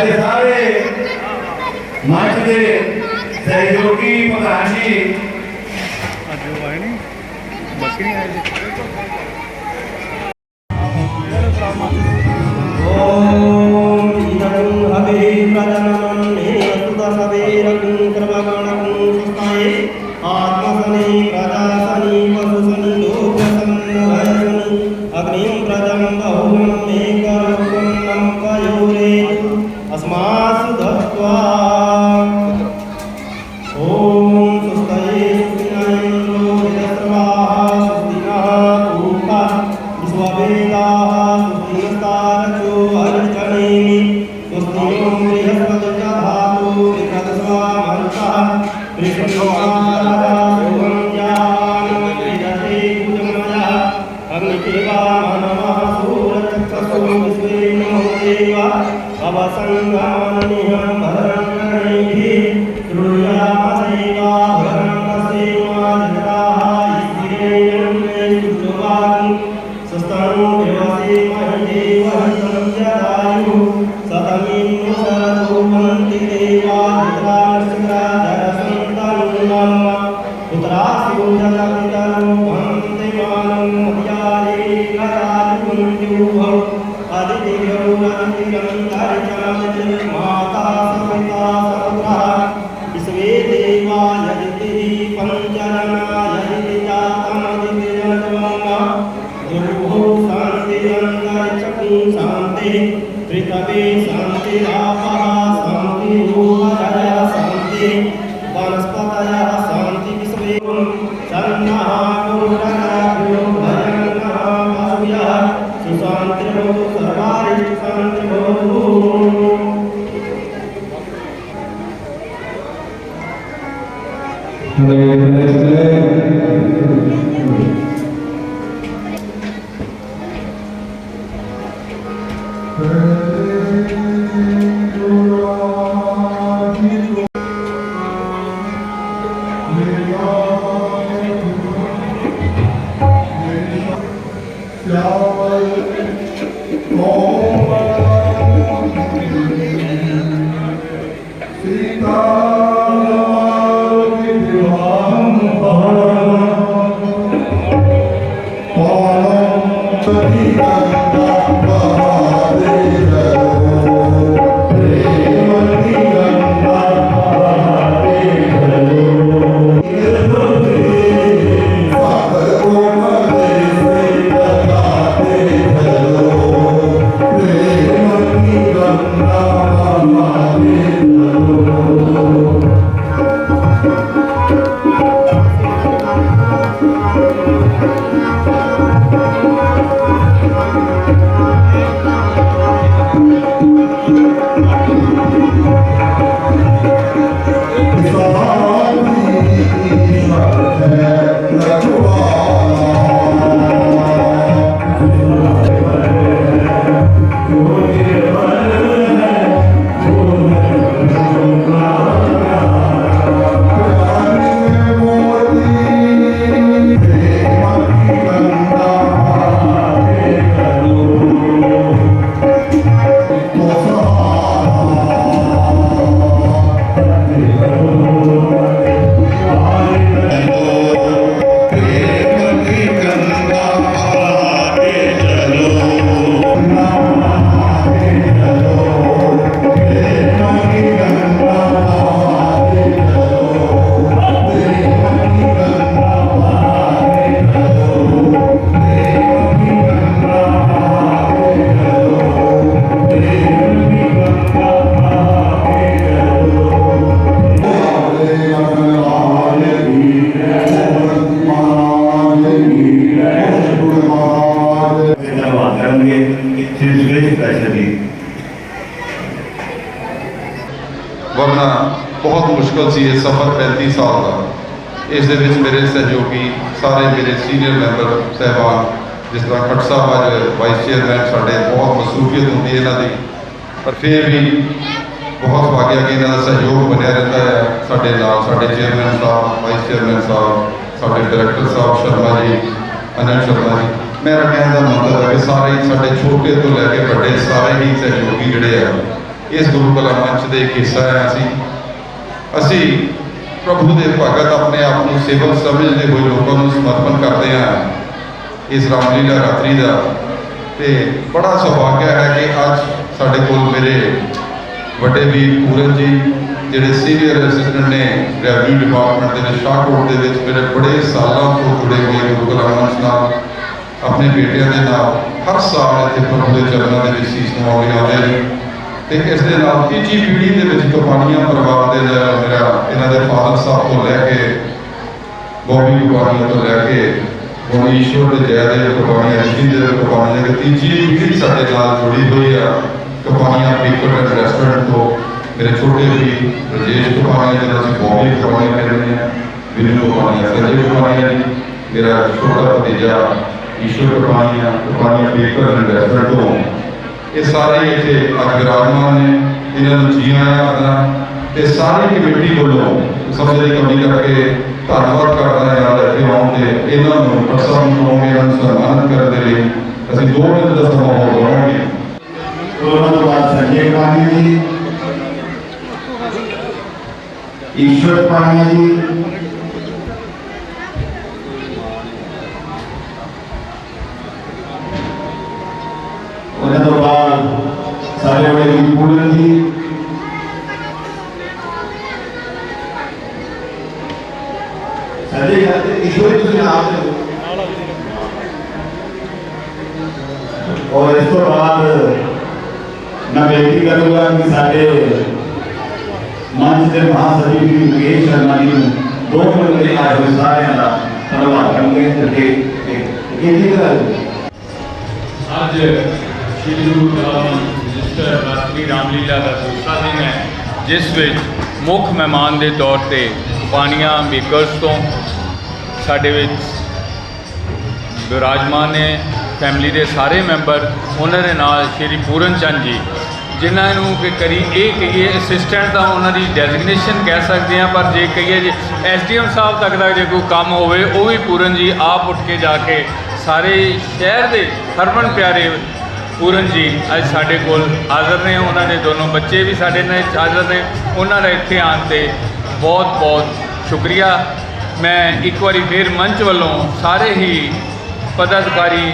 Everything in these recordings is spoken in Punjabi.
ਉਹ ਸਾਡੇ ਸਾਰੇ ਮੰਚ ਦੇ ਸਹਿਯੋਗੀ ਪ੍ਰਧਾਨ ਜੀ। ਅੱਜ ਆਏ ਨਹੀਂ ਬਾਕੀ ਆਏ ਜੀ? braço das quais Him. ਧੰਨਵਾਦ ਸਫ਼ਰ 35 ਸਾਲ ਦਾ। ਇਸ ਦੇ ਵਿੱਚ ਮੇਰੇ ਸਹਿਯੋਗੀ ਸਾਰੇ ਮੇਰੇ ਸੀਨੀਅਰ ਮੈਂਬਰ ਸਹਿਬਾਨ, ਜਿਸ ਤਰ੍ਹਾਂ ਖੱਟ ਸਾਹਿਬ ਅੱਜ ਵਾਈਸ ਚੇਅਰਮੈਨ ਸਾਡੇ ਬਹੁਤ ਮਸਰੂਫੀਅਤ ਹੁੰਦੀ ਹੈ ਇਹਨਾਂ ਦੀ। ਪਰ ਫਿਰ ਵੀ ਬਹੁਤ ਭਾਗਿਆ ਕਿ ਇਹਨਾਂ ਦਾ ਸਹਿਯੋਗ ਬਣਿਆ ਰਹਿੰਦਾ ਹੈ। ਸਾਡੇ ਨਾਲ ਸਾਡੇ ਚੇਅਰਮੈਨ ਸਾਹਿਬ ਵਾਈਸ ਚੇਅਰਮੈਨ ਸਾਹਿਬ, ਸਾਡੇ ਡਾਇਰੈਕਟਰ ਸਾਹਿਬ ਸ਼ਰਮਾ ਜੀ ਅਨੰਦ ਸ਼ਰਮਾ ਜੀ। ਮੇਰਾ ਕਹਿਣ ਦਾ ਮਤਲਬ ਹੈ ਕਿ ਸਾਰੇ ਹੀ ਸਾਡੇ ਛੋਟੇ ਤੋਂ ਲੈ ਕੇ ਵੱਡੇ ਸਾਰੇ ਹੀ ਸਹਿਯੋਗੀ ਜਿਹੜੇ ਆ, ਇਸ ਗੁਰੂ ਕਲਾ ਮੰਚ ਦੇ ਇੱਕ ਹਿੱਸਾ ਹੈ ਅਸੀਂ। ਅਸੀਂ ਪ੍ਰਭੂ ਦੇ ਭਗਤ ਆਪਣੇ ਆਪ ਨੂੰ ਸੇਵਕ ਸਮਝਦੇ ਹੋਏ ਲੋਕਾਂ ਨੂੰ ਸਮਰਪਣ ਕਰਦੇ ਹਾਂ। ਇਸ ਰਾਮਲੀਲਾ ਰਾਤਰੀ ਦਾ ਤੇ ਬੜਾ ਸੁਭਾਗਿਆ ਹੈ ਕਿ ਅੱਜ ਸਾਡੇ ਕੋਲ ਮੇਰੇ ਵੱਡੇ ਵੀਰ ਪੂਰਨ ਜੀ, ਜਿਹੜੇ ਸੀਨੀਅਰ ਅਸਿਸਟੈਂਟ ਨੇ ਰੈਵਨਿਊ ਡਿਪਾਰਟਮੈਂਟ ਦੇ ਵਿੱਚ ਸ਼ਾਹਕੋਟ ਦੇ ਵਿੱਚ ਮੇਰੇ ਬੜੇ ਸਾਲਾਂ ਤੋਂ ਜੁੜੇ ਹੋਏ ਗੁਰੂ ਕਲਾ ਨਾਲ, ਆਪਣੇ ਬੇਟਿਆਂ ਦੇ ਨਾਲ, ਹਰ ਸਾਲ ਇੱਥੇ ਪ੍ਰਭੂ ਦੇ ਚਰਨਾਂ ਦੇ ਵਿੱਚ ਸੀਸ ਨਵਾਉਣ ਲਈ ਆਉਂਦੇ ਨੇ। ਤੇ ਇਸ ਦੇ ਨਾਲ ਤੀਜੀ ਪੀੜ੍ਹੀ ਦੇ ਵਿੱਚ ਕਪਾਣੀਆਂ ਪਰਿਵਾਰ ਦੇ ਨਾਲ ਮੇਰਾ ਇਹਨਾਂ ਦੇ ਫਾਦਰ ਸਾਹਿਬ ਤੋਂ ਲੈ ਕੇ ਬੋਬੀ ਕਪਾਣੀਆਂ ਤੋਂ ਲੈ ਕੇ ਹੁਣ ਈਸ਼ਵਰ ਦੇ ਜੈ ਦੇ ਕਪਾਣੀਆਂ ਜੀ ਦੇ ਕਪਾਣੀਆਂ ਦੀ ਤੀਜੀ ਪੀੜ੍ਹੀ ਸਾਡੇ ਨਾਲ ਜੁੜੀ ਹੋਈ ਆ। ਕਪਾਣੀਆਂ ਪੀਪਲ ਐਂਡ ਰੈਸਟੋਰੈਂਟ ਤੋਂ ਮੇਰੇ ਛੋਟੇ ਵੀ ਰਜੇਸ਼ ਕਪਾਣੀਆਂ ਜਿਹਨਾਂ ਅਸੀਂ ਬੋਬੀ ਕਪਾਣੀਆਂ ਕਹਿੰਦੇ ਆ ਵਿਨੂ ਕਪਾਣੀਆਂ ਸੰਜੇ ਕਪਾਣੀਆਂ ਜੀ, ਮੇਰਾ ਛੋਟਾ ਭਤੀਜਾ ਈਸ਼ਵਰ ਕਪਾਣੀਆਂ ਕਪਾਣੀਆਂ ਪੀਪਲ ਐਂਡ ਰੈਸਟੋਰੈਂਟ ਤੋਂ ਇਹ ਸਾਰੇ ਇੱਥੇ ਅੱਜ ਵਿਰਾਜਮਾਨ ਨੇ ਇਹਨਾਂ ਨੂੰ ਜੀ ਆਇਆਂ ਆਖਦਾ ਤੇ ਸਾਰੀ ਕਮੇਟੀ ਵੱਲੋਂ ਸਮੇਂ ਦੀ ਕਮੀ ਕਰਕੇ ਧੰਨਵਾਦ ਕਰਦਾ ਹਾਂ ਯਾਦ ਰੱਖੇ ਆਉਣ ਤੇ ਇਹਨਾਂ ਨੂੰ ਪ੍ਰਸੰਨ ਹੋਵਾਂਗੇ ਇਹਨਾਂ ਨੂੰ ਸਨਮਾਨਿਤ ਕਰਨ ਦੇ ਲਈ ਅਸੀਂ ਦੋ ਮਿੰਟ ਦਾ ਸਮਾਂ ਹੋਰ ਦਵਾਂਗੇ ਉਹਨਾਂ ਤੋਂ ਬਾਅਦ ਸੰਜੇ ਪਾਣੀ ਜੀ ਈਸ਼ਵਰ ਪਾਣੀ ਜੀ ਉਹਨਾਂ ਤੋਂ ਬਾਅਦ ਸਾਰੇ ਬੜੇ ਵੀਰ ਪੂਰਨ ਜੀ ਸੰਜੇ ਖਾਤੇ ਈਸ਼ਵਰ ਤੁਸੀਂ ਨਾਮ ਦੇ ਔਰ ਇਸ ਤੋਂ ਬਾਅਦ ਮੈਂ ਬੇਨਤੀ ਕਰੂੰਗਾ ਕਿ ਸਾਡੇ ਮੰਚ ਦੇ ਮਹਾਸਚਿਵ ਜੀ ਮੁਕੇਸ਼ ਸ਼ਰਮਾ ਜੀ ਨੂੰ ਦੋ ਮਿੰਟ ਦੇ ਆਏ ਹੋਏ ਸਾਰਿਆਂ ਦਾ ਧੰਨਵਾਦ ਕਰਾਂਗੇ ਤੇ ਇਹ ਗੱਲ ਅੱਜ ਸ਼੍ਰੀ ਗੁਰੂ ਗ੍ਰੰਥ ਰਜਿਸਟਰ ਰਾਮਲੀਲਾ ਦਾ ਦੂਸਰਾ ਦਿਨ ਹੈ, ਜਿਸ ਵਿੱਚ ਮੁੱਖ ਮਹਿਮਾਨ ਦੇ ਤੌਰ ਤੇ ਪਾਣੀਆਂ ਮੇਕਰਸ ਤੋਂ ਸਾਡੇ ਵਿੱਚ ਵਿਰਾਜਮਾਨ ਨੇ ਫੈਮਿਲੀ ਦੇ ਸਾਰੇ ਮੈਂਬਰ ਉਹਨਾਂ ਦੇ ਨਾਲ ਸ਼੍ਰੀ ਪੂਰਨ ਚੰਦ ਜੀ, ਜਿਨ੍ਹਾਂ ਨੂੰ ਕਿ ਕਰੀ ਇਹ ਕਹੀਏ ਅਸਿਸਟੈਂਟ ਤਾਂ ਉਹਨਾਂ ਦੀ ਡੈਜ਼ਿਗਨੇਸ਼ਨ ਕਹਿ ਸਕਦੇ ਆ ਪਰ ਜੇ ਕਹੀਏ ਜੇ ਐਸਡੀਐਮ ਸਾਹਿਬ ਤੱਕ ਦਾ ਜੇ ਕੋਈ ਕੰਮ ਹੋਵੇ, ਉਹ ਵੀ ਪੂਰਨ ਜੀ ਆਪ ਉੱਠ ਕੇ ਜਾ ਕੇ ਸਾਰੇ ਸ਼ਹਿਰ ਦੇ ਹਰਮਨ ਪਿਆਰੇ ਪੂਰਨ ਜੀ ਅੱਜ ਸਾਡੇ ਕੋਲ ਹਾਜ਼ਰ ਨੇ, ਉਹਨਾਂ ਦੇ ਦੋਨੋਂ ਬੱਚੇ ਵੀ ਸਾਡੇ ਨਾਲ ਹਾਜ਼ਰ ਨੇ, ਉਹਨਾਂ ਦਾ ਇੱਥੇ ਆਉਣ ਤੇ ਬਹੁਤ ਬਹੁਤ ਸ਼ੁਕਰੀਆ। ਮੈਂ ਇੱਕ ਵਾਰੀ ਫੇਰ ਮੰਚ ਵੱਲੋਂ ਸਾਰੇ ਹੀ ਪਦਾਧਿਕਾਰੀ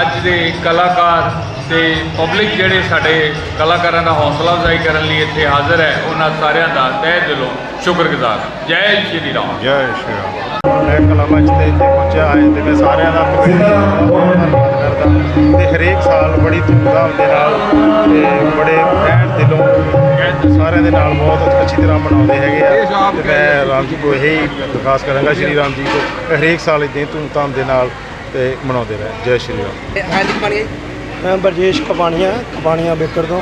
ਅੱਜ ਦੇ ਕਲਾਕਾਰ ਤੇ ਪਬਲਿਕ ਜਿਹੜੇ ਸਾਡੇ ਕਲਾਕਾਰਾਂ ਦਾ ਹੌਸਲਾ ਅਫਜ਼ਾਈ ਕਰਨ ਲਈ ਇੱਥੇ ਹਾਜ਼ਰ ਹੈ, ਉਹਨਾਂ ਸਾਰਿਆਂ ਦਾ ਤਹਿ ਦਿਲੋਂ ਸ਼ੁਕਰਗੁਜ਼ਾਰ। ਜੈ ਸ਼੍ਰੀ ਰਾਮ। ਜੈ ਸ਼੍ਰੀ ਰਾਮ। ਮੈਂ ਕਲਾਮੰਚ ਤੇ ਇੱਥੇ ਪਹੁੰਚਿਆ ਹੈ ਤੇ ਮੈਂ ਸਾਰਿਆਂ ਦਾ ਬਹੁਤ ਧੰਨਵਾਦ ਕਰਦਾ ਤੇ ਹਰੇਕ ਸਾਲ ਬੜੀ ਧੂਮਧਾਮ ਦੇ ਨਾਲ ਤੇ ਬੜੇ ਐਨ ਦਿਲੋਂ ਸਾਰਿਆਂ ਦੇ ਨਾਲ ਬਹੁਤ ਅੱਛੀ ਤਰ੍ਹਾਂ ਮਨਾਉਂਦੇ ਹੈਗੇ ਆ। ਤੇ ਮੈਂ ਰਾਮ ਜੀ ਕੋ ਇਹੀ ਦਰਖਾਸਤ ਕਰਾਂਗਾ, ਸ਼੍ਰੀ ਰਾਮ ਜੀ ਕੋ ਹਰੇਕ ਸਾਲ ਇਦਾਂ ਧੂਮਧਾਮ ਦੇ ਨਾਲ ਤੇ ਮਨਾਉਂਦੇ ਰਹੇ। ਜੈ ਸ਼੍ਰੀ ਰਾਮ। ਮੈਂ ਬਰਜੇਸ਼ ਕਪਾਣੀਆਂ ਕਪਾਣੀਆਂ ਬੇਕਰ ਤੋਂ।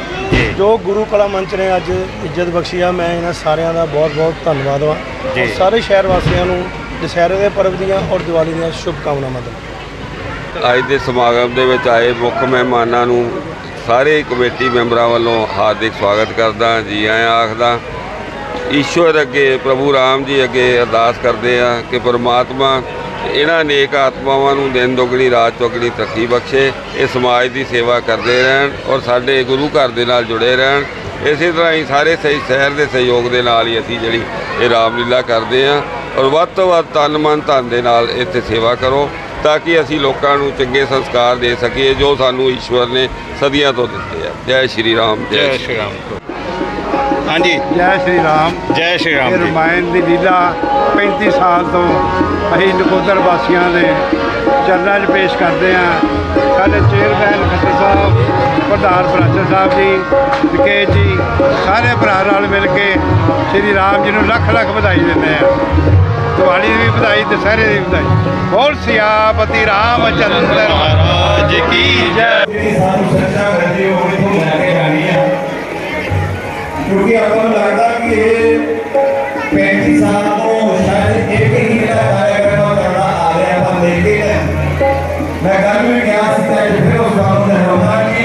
ਜੋ। ਗੁਰੂ ਕਲਾ ਮੰਚ ਨੇ ਅੱਜ ਇੱਜ਼ਤ ਬਖਸ਼ੀ ਆ ਮੈਂ ਇਹਨਾਂ ਸਾਰਿਆਂ ਦਾ ਬਹੁਤ ਬਹੁਤ ਧੰਨਵਾਦ ਵਾਂ। ਔਰ ਸਾਰੇ ਸ਼ਹਿਰ ਵਾਸੀਆਂ ਨੂੰ ਦੁਸਹਿਰੇ ਦੇ ਪਰਵ ਦੀਆਂ ਔਰ ਦੀਵਾਲੀ ਦੀਆਂ ਸ਼ੁਭ ਕਾਮਨਾਵਾਂ ਦਿੰਦਾ ਅੱਜ ਦੇ ਸਮਾਗਮ ਦੇ ਵਿੱਚ ਆਏ ਮੁੱਖ ਮਹਿਮਾਨਾਂ ਨੂੰ ਸਾਰੇ ਕਮੇਟੀ ਮੈਂਬਰਾਂ ਵੱਲੋਂ ਹਾਰਦਿਕ ਸਵਾਗਤ ਕਰਦਾ ਜੀ ਆਇਆਂ ਆਖਦਾ ਈਸ਼ਵਰ ਅੱਗੇ ਪ੍ਰਭੂ ਰਾਮ ਜੀ ਅੱਗੇ ਅਰਦਾਸ ਕਰਦੇ ਆ ਕਿ ਪਰਮਾਤਮਾ ਇਹਨਾਂ ਨੇਕ ਆਤਮਾਵਾਂ ਨੂੰ ਦਿਨ ਦੁਗਣੀ ਰਾਤ ਚੌਗਣੀ ਤਰੱਕੀ ਬਖਸ਼ੇ ਇਹ ਸਮਾਜ ਦੀ ਸੇਵਾ ਕਰਦੇ ਰਹਿਣ ਔਰ ਸਾਡੇ ਗੁਰੂ ਘਰ ਦੇ ਨਾਲ ਜੁੜੇ ਰਹਿਣ। ਇਸੇ ਤਰ੍ਹਾਂ ਹੀ ਸਾਰੇ ਸਹੀ ਸ਼ਹਿਰ ਦੇ ਸਹਿਯੋਗ ਦੇ ਨਾਲ ਹੀ ਅਸੀਂ ਜਿਹੜੀ ਇਹ ਰਾਮਲੀਲਾ ਕਰਦੇ ਆ ਔਰ ਵੱਧ ਤੋਂ ਵੱਧ ਤਨ ਮਨ ਧਨ ਦੇ ਨਾਲ ਇੱਥੇ ਸੇਵਾ ਕਰੋ ਤਾਂ ਕਿ ਅਸੀਂ ਲੋਕਾਂ ਨੂੰ ਚੰਗੇ ਸੰਸਕਾਰ ਦੇ ਸਕੀਏ ਜੋ ਸਾਨੂੰ ਈਸ਼ਵਰ ਨੇ ਸਦੀਆਂ ਤੋਂ ਦਿੱਤੇ ਆ। ਜੈ ਸ਼੍ਰੀ ਰਾਮ ਜੈ ਸ਼੍ਰੀ ਰਾਮ। ਹਾਂਜੀ। ਜੈ ਸ਼੍ਰੀ ਰਾਮ। ਜੈ ਸ਼੍ਰੀ ਇਹ ਰਾਮ ਜੀ। ਰਮਾਇਣ ਦੀ ਲੀਲਾ 35 ਸਾਲ ਤੋਂ ਅਸੀਂ ਨਕੋਦਰ ਵਾਸੀਆਂ ਦੇ ਚਰਨਾਂ 'ਚ ਪੇਸ਼ ਕਰਦੇ ਹਾਂ। ਸਾਡੇ ਚੇਅਰਮੈਨ ਖੱਟਰ ਸਾਹਿਬ ਪ੍ਰਧਾਨ ਪ੍ਰਾਚਰ ਸਾਹਿਬ ਜੀ ਵਿਕੇਸ਼ ਜੀ ਸਾਰੇ ਭਰਾ ਨਾਲ ਮਿਲ ਕੇ ਸ਼੍ਰੀ ਰਾਮ ਜੀ ਨੂੰ ਲੱਖ ਲੱਖ ਵਧਾਈ ਦਿੰਦੇ ਆ ਦੀਵਾਲੀ ਦੀ ਵੀ ਵਧਾਈ ਦੁਸਹਿਰੇ ਦੀ ਵੀ ਵਧਾਈ। ਬੋਲ ਸਿਆਪਤੀ ਰਾਮਚੰਦਰ ਮਹਾਰਾਜ ਕੀ ਜੈ। ਜਿਹੜੀ ਸਾਨੂੰ ਸੱਚਾ ਕਰਦੇ ਹੋ ਉਹਨੇ ਤੋਂ ਲੈ ਕੇ ਆਣੀ ਹੈ ਕਿਉਂਕਿ ਆਪਾਂ ਨੂੰ ਲੱਗਦਾ ਕਿ ਇਹ 35 ਸਾਲ ਤੋਂ ਸ਼ਾਇਦ ਇੱਕ ਹੀ ਜਿਹੜਾ ਕਾਰਿਆਕਰਮ ਕਰਦਾ ਆ ਰਿਹਾ ਆਪਾਂ ਦੇਖਦੇ ਹਾਂ ਮੈਂ ਕੱਲ ਵੀ ਗਿਆ ਸੀ ਤਾਂ ਅੱਜ ਫਿਰ ਉਸ ਗੱਲ ਨੂੰ ਦੁਹਰਾਉਂਦਾ ਕਿ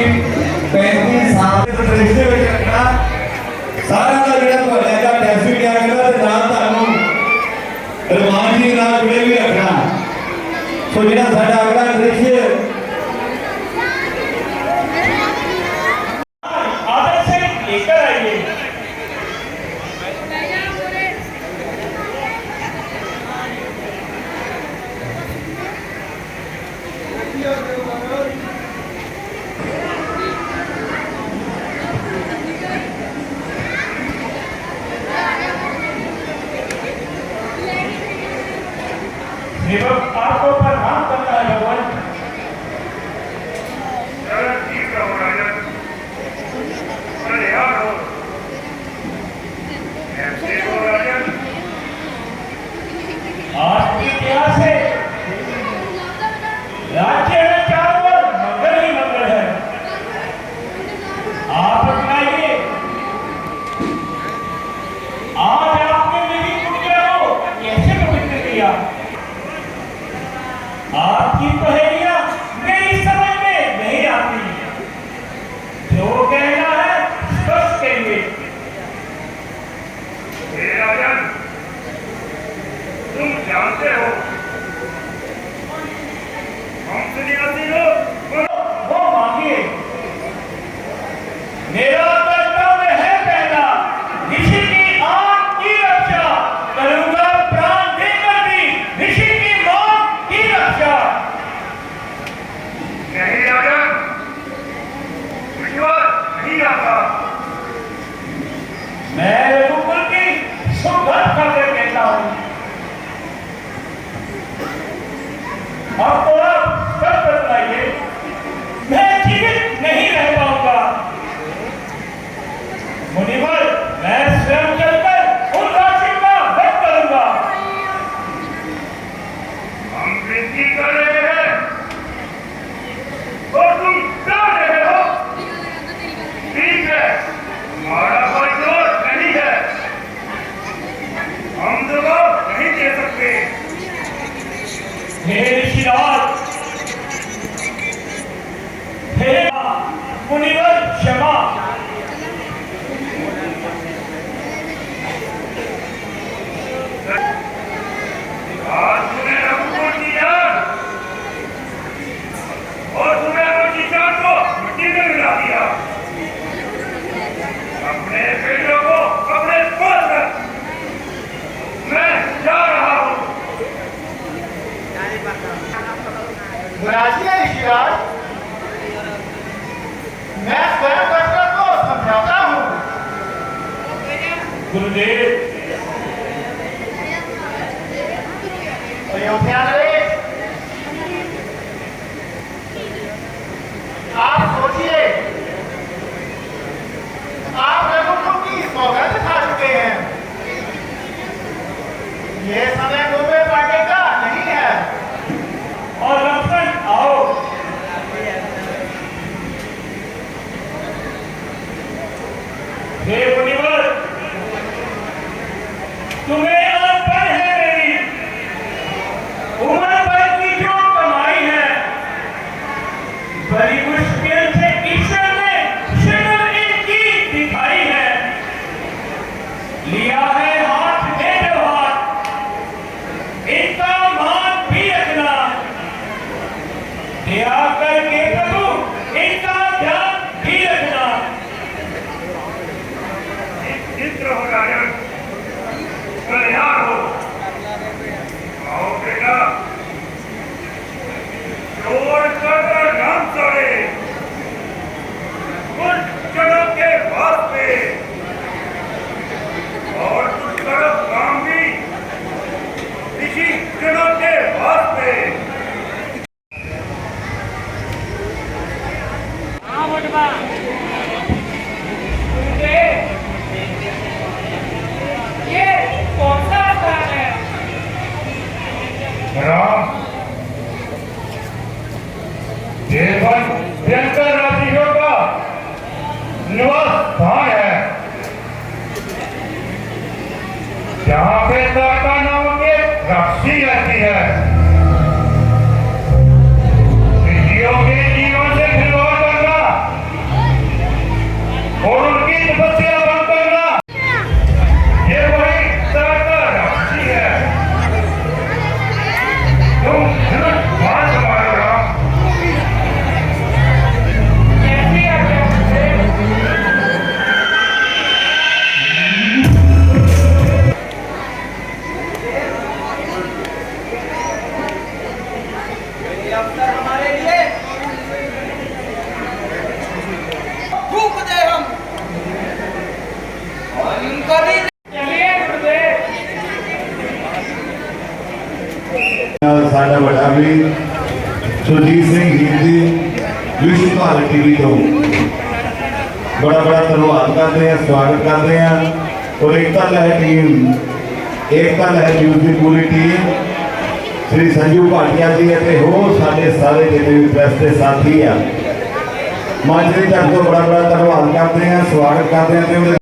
ਗੁਰਦੇਵ ਅਯੋਧਿਆ ਦੇ ਆਪ ਸੋਚਿਏ आप लोगों को की सौगंध खा चुके हैं ये समय তুমি ਸਾਡਾ ਵੀ ਸੁਰਜੀਤ ਸਿੰਘ ਹੀਰ ਜੀ, ਵਿਸ਼ਵ ਭਾਰਤ ਟੀਵੀ ਤੋਂ। ਬੜਾ ਬੜਾ ਧੰਨਵਾਦ ਕਰਦੇ ਆ ਸਵਾਗਤ ਕਰਦੇ ਆ ਔਰ ਏਕਤਾ ਲਹਿਰ ਟੀਮ ਏਕਤਾ ਲਹਿਰ ਨਿਊਜ਼ ਦੀ ਪੂਰੀ ਟੀਮ ਸ੍ਰੀ ਸੰਜੂ ਭਾਟੀਆ ਜੀ ਅਤੇ ਹੋਰ ਸਾਡੇ ਸਾਰੇ ਜਿਹੜੇ ਵੀ ਪ੍ਰੈਸ ਦੇ ਸਾਥੀ ਆ। ਮੰਚ ਦੀ ਤੋਂ ਬੜਾ ਬੜਾ ਧੰਨਵਾਦ ਕਰਦੇ ਆ ਸਵਾਗਤ ਕਰਦੇ ਆ ਤੇ